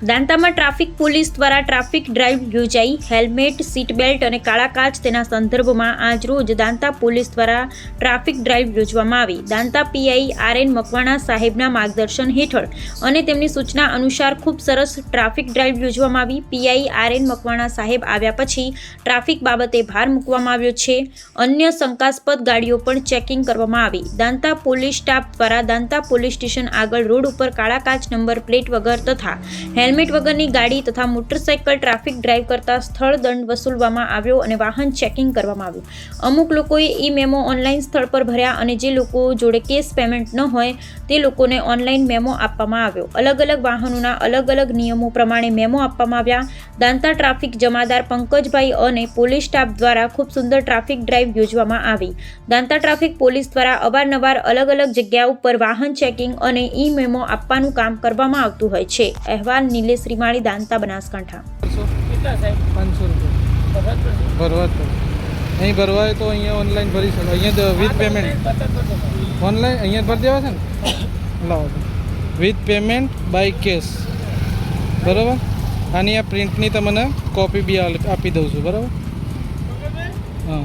દાંતામાં traffic police દ્વારા traffic drive યોજાઈ. Helmet seat belt અને કાળા કાચ તેના સંદર્ભમાં આજરોજ દાંતા પોલીસ દ્વારા ટ્રાફિક ડ્રાઈવ યોજવામાં આવી. Danta PI R N Makwana સાહેબના માર્ગદર્શન હેઠળ અને તેમની સૂચના અનુસાર ખૂબ સરસ ટ્રાફિક ડ્રાઈવ યોજવામાં આવી. પીઆઈ આર એન મકવાણા સાહેબ આવ્યા પછી ટ્રાફિક બાબતે ભાર મૂકવામાં આવ્યો છે. અન્ય શંકાસ્પદ ગાડીઓ પણ ચેકિંગ કરવામાં આવી. દાંતા પોલીસ સ્ટાફ દ્વારા દાંતા પોલીસ સ્ટેશન આગળ રોડ ઉપર કાળા કાચ નંબર પ્લેટ વગર તથા હેલ્મેટ વગરની ગાડી તથા મોટરસાઇકલ ટ્રાફિક ડ્રાઈવ કરતા સ્થળ દંડ વસૂલવામાં આવ્યો અને વાહન ચેકિંગ કરવામાં આવ્યું. અમુક લોકોએ ઈ મેમો ઓનલાઈન સ્થળ પર ભર્યા અને જે લોકો જોડે કેશ પેમેન્ટ ન હોય તે લોકોને ઓનલાઈન મેમો આપવામાં આવ્યો. અલગ અલગ વાહનોના અલગ અલગ નિયમો પ્રમાણે મેમો આપવામાં આવ્યા. દાંતા ટ્રાફિક જમાદાર પંકજભાઈ અને પોલીસ સ્ટાફ દ્વારા ખૂબ સુંદર ટ્રાફિક ડ્રાઈવ યોજવામાં આવી. દાંતા ટ્રાફિક પોલીસ દ્વારા અવારનવાર અલગ અલગ જગ્યા ઉપર વાહન ચેકિંગ અને ઈ મેમો આપવાનું કામ કરવામાં આવતું હોય છે. અહેવાલ નિલેશ રીમાળી દાંતા બનાસકાંઠા. કેટલા પાંચસો રૂપિયા ભરવા અહીં ભરવા તો અહીંયા ઓનલાઈન ભરી શકો. અહીંયા વિથ પેમેન્ટ ઓનલાઈન અહીંયા ભરી દેવા છે ને? લાવો વિથ પેમેન્ટ બાય કેશ બરાબર? આની આ પ્રિન્ટની તમને કોપી બી આપી દઉં છું. બરાબર? હા.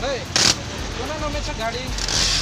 કોના નામે છે ગાડી?